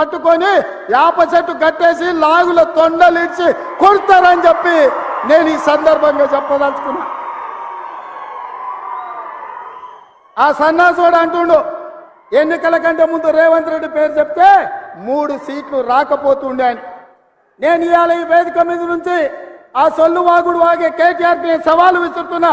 పట్టుకొని యాప చెట్టు కట్టేసి లాగుల తొండలిడ్చి కొడతారని చెప్పి నేను ఈ సందర్భంగా చెప్పదలుచుకున్నా. ఆ సన్నాసుడు అంటుండు ఎన్నికల కంటే ముందు రేవంత్ రెడ్డి పేరు చెప్తే మూడు సీట్లు రాకపోతుండే అని. నేను ఇవాళ ఈ వేదిక మీద నుంచి ఆ సొల్లు వాగుడు వాగే కేటీఆర్ సవాలు విసురుతున్నా.